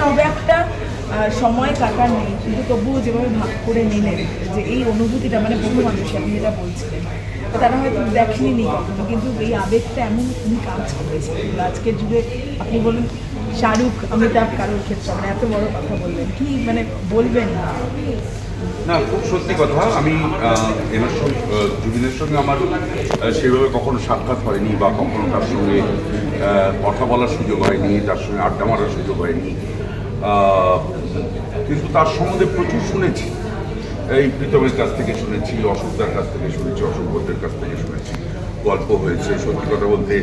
খুব একটা সময় কাটার নেই, কিন্তু তবুও যেভাবে ভাগ করে নিলেন, যে এই অনুভূতিটা মানে বহু মানুষ আপনি যেটা বলছিলেন তারা হয়তো দেখেনি নি কখনো, কিন্তু এই আবেগটা এমন উনি কাজ করেছেন। আজকের যুগে আপনি বলুন, শাহরুখ, অমিতাভ কারোর ক্ষেত্রে এত বড় কথা বললেন, কি মানে বলবেন না? না, খুব সত্যি কথা, আমি এনার সঙ্গে জুবিনের সঙ্গে আমার সেভাবে কখনো সাক্ষাৎ হয়নি বা কখনো তার সঙ্গে কথা বলার সুযোগ হয়নি, তার সঙ্গে আড্ডা মারার সুযোগ হয়নি। কিন্তু তার সম্বন্ধে প্রচুর শুনেছি। এই প্রীতমের কাছ থেকে শুনেছি অশোকদার কাছ থেকে শুনেছি অশোক ভদ্রের কাছ থেকে শুনেছি। গল্প হয়েছে, সত্যি কথা বলতে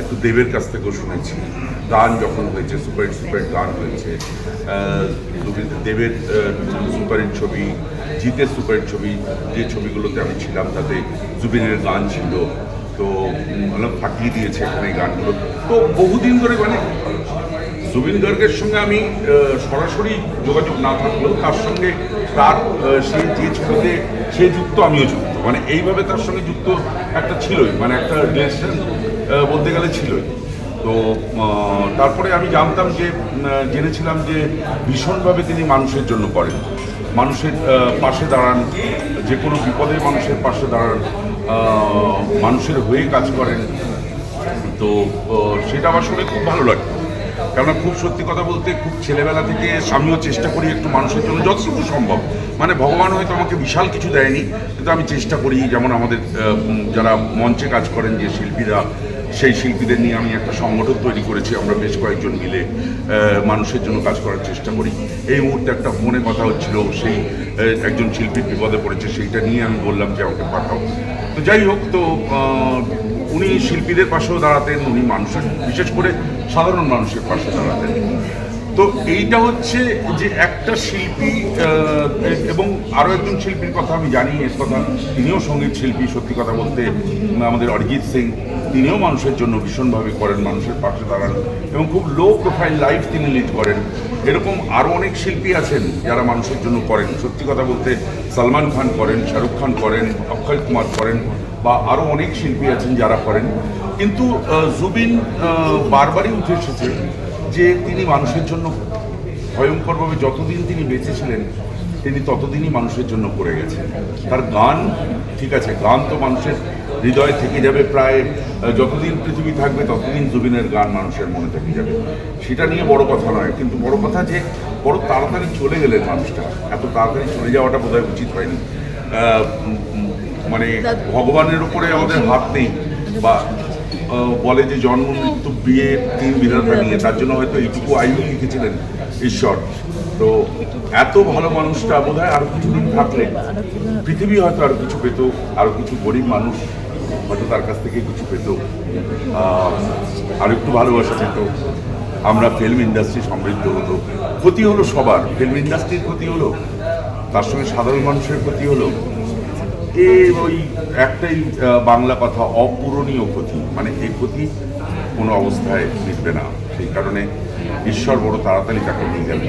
একটু দেবের কাছ থেকেও শুনেছি। গান যখন হয়েছে সুপারহিট সুপারহিট গান হয়েছে দেবের সুপারহিট ছবি, জিতের সুপারহিট ছবি, যে ছবিগুলোতে আমি ছিলাম, তাতে জুবিনের গান ছিল। তো মানে ফাটিয়ে দিয়েছে এখানে গানগুলো। তো বহুদিন ধরে মানে জুবিন গার্গের সঙ্গে আমি সরাসরি যোগাযোগ না থাকলেও তার সঙ্গে তার সে যে ছবিতে সে যুক্ত আমিও যুক্ত। মানে এইভাবে তার সঙ্গে যুক্ত একটা ছিলই মানে একটা রিলেশন বলতে গেলে ছিলই। তো তারপরে আমি জানতাম যে জেনেছিলাম যে ভীষণভাবে তিনি মানুষের জন্য করেন। মানুষের পাশে দাঁড়ান, যে কোনো বিপদে মানুষের পাশে দাঁড়ান মানুষের হয়ে কাজ করেন। তো সেটা আমার শুনে খুব ভালো লাগে কেননা খুব সত্যি কথা বলতে খুব ছেলেবেলা থেকে আমিও চেষ্টা করি একটু মানুষের জন্য যতটুকু সম্ভব। মানে ভগবান হয়তো আমাকে বিশাল কিছু দেয়নি, কিন্তু আমি চেষ্টা করি যেমন আমাদের যারা মঞ্চে কাজ করেন যে শিল্পীরা সেই শিল্পীদের নিয়ে আমি একটা সংগঠন তৈরি করেছি, আমরা বেশ কয়েকজন মিলে মানুষের জন্য কাজ করার চেষ্টা করি। এই মুহূর্তে একটা ফোনে কথা হচ্ছিল, সেই একজন শিল্পীর বিপদে পড়েছে, সেইটা নিয়ে আমি বললাম যে আমাকে পাঠাও। তো যাই হোক, তো উনি শিল্পীদের পাশেও দাঁড়াতেন, উনি মানুষের, বিশেষ করে সাধারণ মানুষের পাশে দাঁড়াতেন। তো এইটা হচ্ছে যে একটা শিল্পী এবং আরও একজন শিল্পীর কথা আমি জানি, এর কথা তিনিও সংগীত শিল্পী, সত্যি কথা বলতে, আমাদের অরিজিৎ সিং, তিনিও মানুষের জন্য ভীষণভাবে করেন, মানুষের পাশে দাঁড়ান, এবং খুব লো প্রোফাইল লাইফ তিনি লিড করেন। এরকম আরও অনেক শিল্পী আছেন যারা মানুষের জন্য করেন। সত্যি কথা বলতে, সালমান খান করেন, শাহরুখ খান করেন, অক্ষয় কুমার করেন, বা আরও অনেক শিল্পী আছেন যারা করেন। কিন্তু জুবিন বারবারই উঠে এসেছে। যে তিনি মানুষের জন্য ভয়ঙ্করভাবে যতদিন তিনি বেঁচে ছিলেন তিনি ততদিনই মানুষের জন্য করে গেছেন। তার গান ঠিক আছে গান তো মানুষের হৃদয়ে থেকে যাবে প্রায় যতদিন পৃথিবী থাকবে ততদিন জুবিনের গান মানুষের মনে থেকে যাবে। সেটা নিয়ে বড় কথা নয় কিন্তু বড় কথা যে বড় তাড়াতাড়ি চলে গেলেন মানুষটা। এত তাড়াতাড়ি চলে যাওয়াটা বোধহয় উচিত হয়নি। মানে ভগবানের উপরে আমাদের হাত নেই বা বলে যে জন্ম, মৃত্যু, বিয়ে তিন বিধাতা নিয়ে। তার জন্য হয়তো এইটুকু আয়ু লিখেছিলেন ঈশ্বর। তো এত ভালো মানুষটা বোধ হয় আরও কিছুদিন থাকলে পৃথিবী হয়তো আরও কিছু পেত, আরও কিছু গরিব মানুষ হয়তো তার কাছ থেকে কিছু পেত। আর একটু ভালোবাসা পেত। আমরা ফিল্ম ইন্ডাস্ট্রি সমৃদ্ধ হতো। ক্ষতি হলো সবার। ফিল্ম ইন্ডাস্ট্রির ক্ষতি হলো, তার সঙ্গে সাধারণ মানুষের ক্ষতি হলো। এই ওই একটাই বাংলা কথা, অপূরণীয় ক্ষতি। মানে এই ক্ষতি কোনো অবস্থায় মিটবে না। সেই কারণে ঈশ্বর বড় তাড়াতাড়ি তাকে নিয়ে যাবে